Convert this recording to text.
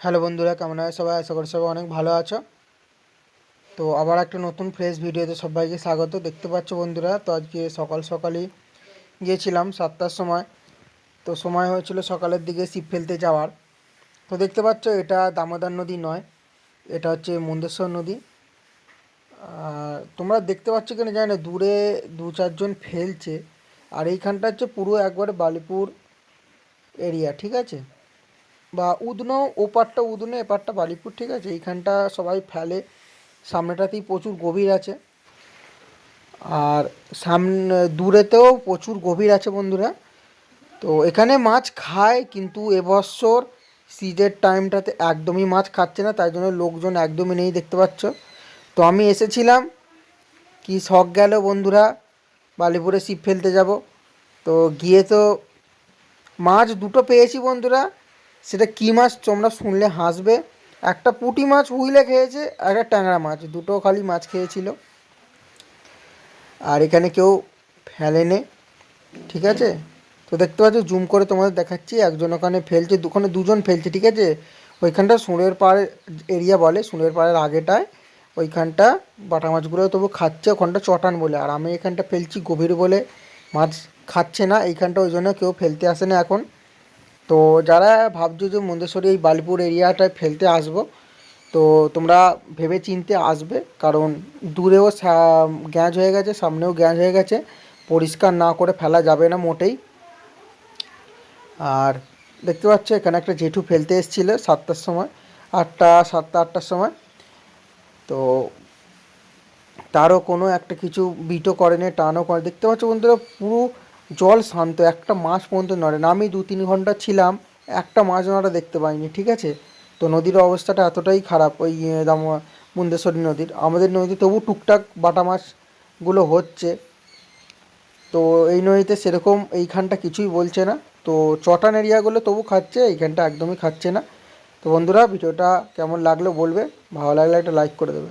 Hello বন্ধুরা, কেমন আছে সবাই? আশা করি সবাই অনেক ভালো আছো। তো আবার একটা নতুন ফ্রেশ ভিডিওতে সবাইকে স্বাগত। দেখতে পাচ্ছ বন্ধুরা, তো আজকে সকাল সকালই গিয়েছিলাম সাতটার সময়। তো সময় হয়েছিল সকালের দিকে ছিপ ফেলতে যাওয়ার। তো দেখতে পাচ্ছ, এটা দামোদর নদী নয়, এটা হচ্ছে মন্দেশ্বর নদী। তোমরা দেখতে পাচ্ছ কিনা জানি না, দূরে দু চারজন ফেলছে। আর এইখানটা হচ্ছে পুরো একবারে বালিপুর এরিয়া ঠিক আছে? বা উদনো, ওপারটা উদনো, এপারটা বালিপুর, ঠিক আছে? এইখানটা সবাই ফেলে। সামনেটাতেই প্রচুর গভীর আছে। আর সামনে, দূরেতেও প্রচুর গভীর আছে বন্ধুরা। তো এখানে মাছ খায়, কিন্তু এবছর সিজের টাইমটাতে একদমই মাছ খাচ্ছে না, তাই জন্য লোকজন একদমই নেই, দেখতে পাচ্ছ? তো আমি এসেছিলাম, কি শখ গেল বন্ধুরা, বালিপুরে ছিপ ফেলতে যাব। তো গিয়ে তো মাছ দুটো পেয়েছি বন্ধুরা সেটা কী মাছ তোমরা শুনলে হাসবে। একটা পুঁটি মাছ হুইলে খেয়েছে আর একটা ট্যাংরা মাছ, দুটো খালি মাছ খেয়েছিল। আর এখানে কেউ ফেলেনে, ঠিক আছে? তো দেখতে পাচ্ছ, জুম করে তোমাদের দেখাচ্ছি, একজন ওখানে ফেলছে ওখানে দুজন ফেলছে, ঠিক আছে? ওইখানটা সুনের পাড় এরিয়া বলে, সুনের পাড়ের আগেটায়। ওইখানটা বাটা মাছগুলো তবু খাচ্ছে, ওখানটা চটান বলে। আর আমি এখানটা ফেলছি গভীর বলে, মাছ খাচ্ছে না, এইখানটা ওই জন্য কেউ ফেলতে আসে না এখন। তো যারা ভাবছ যে মন্দেশ্বরী এই বালিপুর এরিয়াটায় ফেলতে আসব, তো তোমরা ভেবে চিনতে আসবে। কারণ দূরেও গ্যাঁজ হয়ে গেছে, সামনেও গ্যাঁজ হয়ে গেছে। পরিষ্কার না করে ফেলা যাবে না মোটেই। আর দেখতে পাচ্ছ, এখানে একটা জেঠু ফেলতে এসেছিল সাতটার সময়, আটটা, সাতটা, আটটার সময়। তো তারও কোনো একটা কিছু বিটও করেনি, টানও করে দেখতে পাচ্ছ বন্ধুরা, পুরো জল শান্ত, একটা মাছ পর্যন্ত নড়ে না। আমি দু তিন ঘণ্টা ছিলাম, একটা মাছ নড়া দেখতে পাইনি, ঠিক আছে? তো নদীর অবস্থাটা এতটাই খারাপ, ওই দাম, মুন্দেশ্বরী নদীর। আমাদের নদীতে তবু টুকটাক বাটা মাছগুলো হচ্ছে। তো এই নদীতে সেরকম এইখানটা কিছুই বলছে না। তো চটান এরিয়াগুলো তবু খাচ্ছে, এইখানটা একদমই খাচ্ছে না। তো বন্ধুরা, ভিডিওটা কেমন লাগল বলবে, ভালো লাগলে একটা লাইক করে দেবে।